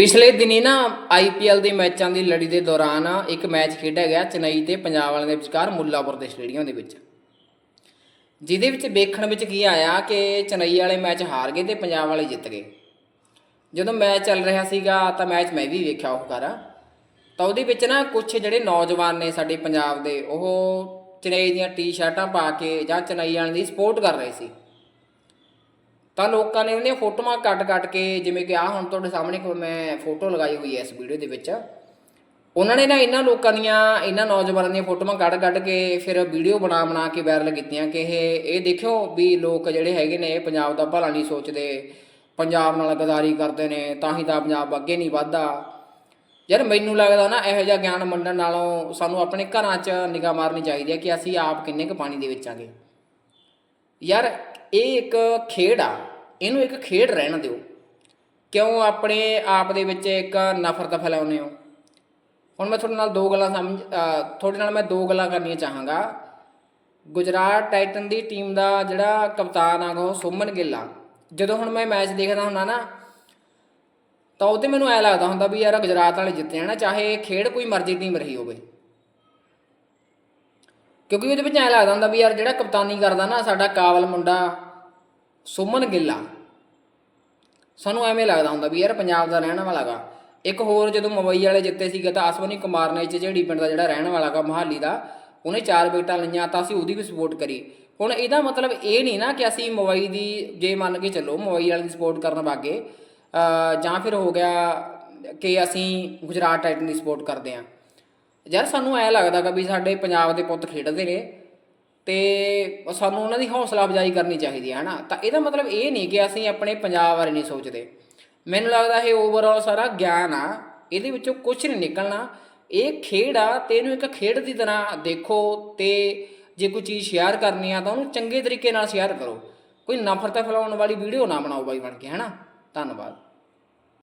ਪਿਛਲੇ ਦਿਨੀ ਨਾ ਆਈਪੀਐਲ ਦੇ ਮੈਚਾਂ ਦੀ ਲੜੀ ਦੇ ਦੌਰਾਨ ਇੱਕ ਮੈਚ ਖੇਡਿਆ ਗਿਆ ਚੇਨਈ ਤੇ ਪੰਜਾਬ ਵਾਲਿਆਂ ਦੇ ਵਿਚਕਾਰ ਮੁੱਲਾਪੁਰ ਦੇ ਸਟੇਡੀਅਮ ਦੇ ਵਿੱਚ। ਜਿਹਦੇ ਵਿੱਚ ਵੇਖਣ ਵਿੱਚ ਕੀ ਆਇਆ ਕਿ ਚੇਨਈ ਵਾਲੇ ਮੈਚ ਹਾਰ ਗਏ ਤੇ ਪੰਜਾਬ ਵਾਲੇ ਜਿੱਤ ਗਏ। ਜਦੋਂ ਮੈਚ ਚੱਲ ਰਿਹਾ ਸੀਗਾ ਤਾਂ ਮੈਚ ਮੈਂ ਵੀ ਵੇਖਿਆ ਉਹ ਕਰ ਤਾਂ ਉਹਦੇ ਵਿੱਚ ਨਾ ਕੁਝ ਜਿਹੜੇ ਨੌਜਵਾਨ ਨੇ ਸਾਡੇ ਪੰਜਾਬ ਦੇ, ਉਹ ਚੇਨਈ ਦੀਆਂ ਟੀ-ਸ਼ਰਟਾਂ ਪਾ ਕੇ ਜਾਂ ਚੇਨਈ ਵਾਲਿਆਂ ਦੀ ਸਪੋਰਟ ਕਰ ਰਹੇ ਸੀ। ਤਾਂ ਲੋਕਾਂ ਨੇ ਉਹਨੇ ਫੋਟੋਆਂ ਕੱਟ-ਕੱਟ ਕੇ, ਜਿਵੇਂ ਕਿ ਆ ਹੁਣ ਤੁਹਾਡੇ ਸਾਹਮਣੇ ਕੋਈ ਮੈਂ ਫੋਟੋ ਲਗਾਈ ਹੋਈ ਹੈ ਇਸ ਵੀਡੀਓ ਦੇ ਵਿੱਚ। ਉਹਨਾਂ ਨੇ ਨਾ ਇਹਨਾਂ ਲੋਕਾਂ ਦੀਆਂ, ਇਹਨਾਂ ਨੌਜਵਾਨਾਂ ਦੀਆਂ ਫੋਟੋਆਂ ਕੱਢ-ਕੱਢ ਕੇ ਫਿਰ ਵੀਡੀਓ ਬਣਾ-ਬਣਾ ਕੇ ਵਾਇਰਲ ਕੀਤੀਆਂ ਕਿ ਇਹ ਇਹ ਦੇਖਿਓ ਵੀ ਲੋਕ ਜਿਹੜੇ ਹੈਗੇ ਨੇ, ਪੰਜਾਬ ਦਾ ਭਲਾ ਨਹੀਂ ਸੋਚਦੇ, ਪੰਜਾਬ ਨਾਲ ਗਦਾਰੀ ਕਰਦੇ ਨੇ, ਤਾਂ ਹੀ ਤਾਂ ਪੰਜਾਬ ਅੱਗੇ ਨਹੀਂ ਵੱਧਦਾ। ਯਾਰ ਮੈਨੂੰ ਲੱਗਦਾ ਨਾ ਇਹੋ ਜਿਹਾ ਗਿਆਨ ਮੰਨਣ ਨਾਲੋਂ ਸਾਨੂੰ ਆਪਣੇ ਘਰਾਂ 'ਚ ਨਿਗਾਹ ਮਾਰਨੀ ਚਾਹੀਦੀ ਹੈ ਕਿ ਅਸੀਂ ਆਪ ਕਿੰਨੇ ਕੁ ਪਾਣੀ ਦੇ ਵਿੱਚ ਆਗੇ। ਯਾਰ, ਇਹ ਇੱਕ ਖੇਡ ਆ, ਇਹਨੂੰ ਇੱਕ ਖੇਡ ਰਹਿਣ ਦਿਓ। ਕਿਉਂ ਆਪਣੇ ਆਪ ਦੇ ਵਿੱਚ ਇੱਕ ਨਫ਼ਰਤ ਫੈਲਾਉਂਦੇ ਹੋ? ਹੁਣ ਮੈਂ ਤੁਹਾਡੇ ਨਾਲ ਦੋ ਗੱਲਾਂ ਸਮਝ ਤੁਹਾਡੇ ਨਾਲ ਮੈਂ ਦੋ ਗੱਲਾਂ ਕਰਨੀਆਂ ਚਾਹਾਂਗਾ। ਗੁਜਰਾਤ ਟਾਈਟਨ ਦੀ ਟੀਮ ਦਾ ਜਿਹੜਾ ਕਪਤਾਨ ਆ, ਉਹ ਸੁਮਨ ਗਿੱਲ ਆ। ਜਦੋਂ ਹੁਣ ਮੈਂ ਮੈਚ ਦੇਖਦਾ ਹੁੰਦਾ ਨਾ, ਤਾਂ ਉਹਦੇ ਮੈਨੂੰ ਐ ਲੱਗਦਾ ਹੁੰਦਾ ਵੀ ਯਾਰ ਗੁਜਰਾਤ ਵਾਲੇ ਜਿੱਤੇ ਆ ਨਾ, ਚਾਹੇ ਖੇਡ ਕੋਈ ਮਰਜ਼ੀ ਟੀਮ ਰਹੀ ਹੋਵੇ। ਕਿਉਂਕਿ ਉਹਦੇ ਵਿੱਚ ਐਂ ਲੱਗਦਾ ਹੁੰਦਾ ਵੀ ਯਾਰ ਜਿਹੜਾ ਕਪਤਾਨੀ ਕਰਦਾ ਨਾ ਸਾਡਾ ਕਾਬਲ ਮੁੰਡਾ ਸੁਮਨ ਗਿੱਲਾ ਸਾਨੂੰ ਐਵੇਂ ਲੱਗਦਾ ਹੁੰਦਾ ਵੀ ਯਾਰ ਪੰਜਾਬ ਦਾ ਰਹਿਣ ਵਾਲਾ ਗਾ। ਇੱਕ ਹੋਰ ਜਦੋਂ ਮੁੰਬਈ ਵਾਲੇ ਜਿੱਤੇ ਸੀਗੇ ਤਾਂ ਅਸਵਨੀ ਕੁਮਾਰ ਨੇ ਜਿਹੜੀ ਪਿੰਡ ਦਾ ਜਿਹੜਾ ਰਹਿਣ ਵਾਲਾ ਗਾ ਮਹਾਲੀ ਦਾ, ਉਹਨੇ ਚਾਰ ਵਿਕਟਾਂ ਲਈਆਂ ਤਾਂ ਅਸੀਂ ਉਹਦੀ ਵੀ ਸਪੋਰਟ ਕਰੀ। ਹੁਣ ਇਹਦਾ ਮਤਲਬ ਇਹ ਨਹੀਂ ਨਾ ਕਿ ਅਸੀਂ ਮੁੰਬਈ ਦੀ ਜੇ ਮੰਨ ਕੇ ਚੱਲੋ ਮੁੰਬਈ ਵਾਲਿਆਂ ਦੀ ਸਪੋਰਟ ਕਰਨ ਵਾਗੇ ਜਾਂ ਫਿਰ ਹੋ ਗਿਆ ਕਿ ਅਸੀਂ ਗੁਜਰਾਤ ਟਾਈਟਨ ਦੀ ਸਪੋਰਟ ਕਰਦੇ ਆਂ। ਯਾਰ ਸਾਨੂੰ ਐ ਲੱਗਦਾ ਕਿ ਵੀ ਸਾਡੇ ਪੰਜਾਬ ਦੇ ਪੁੱਤ ਖੇਡਦੇ ਨੇ ਤੇ ਸਾਨੂੰ ਉਹਨਾਂ ਦੀ ਹੌਸਲਾ ਅਫਜ਼ਾਈ ਕਰਨੀ ਚਾਹੀਦੀ ਹੈ ਹਨਾ? ਤਾਂ ਇਹਦਾ ਮਤਲਬ ਇਹ ਨਹੀਂ ਕਿ ਅਸੀਂ ਆਪਣੇ ਪੰਜਾਬ ਬਾਰੇ ਨਹੀਂ ਸੋਚਦੇ। ਮੈਨੂੰ ਲੱਗਦਾ ਇਹ ਓਵਰਆਲ ਸਾਰਾ ਗਿਆਨ ਆ, ਇਹਦੇ ਵਿੱਚੋਂ ਕੁਝ ਨਹੀਂ ਨਿਕਲਣਾ। ਇਹ ਖੇਡ ਆ, ਤੇ ਇਹਨੂੰ ਇੱਕ ਖੇਡ ਦੀ ਤਰ੍ਹਾਂ ਦੇਖੋ ਤੇ ਜੇ ਕੋਈ ਚੀਜ਼ ਸ਼ੇਅਰ ਕਰਨੀ ਆ ਤਾਂ ਉਹਨੂੰ ਚੰਗੇ ਤਰੀਕੇ ਨਾਲ ਸ਼ੇਅਰ ਕਰੋ। ਕੋਈ ਨਫ਼ਰਤ ਫੈਲਾਉਣ ਵਾਲੀ ਵੀਡੀਓ ਨਾ ਬਣਾਓ ਬਾਈ ਬਣ ਕੇ, ਹਨਾ? ਧੰਨਵਾਦ।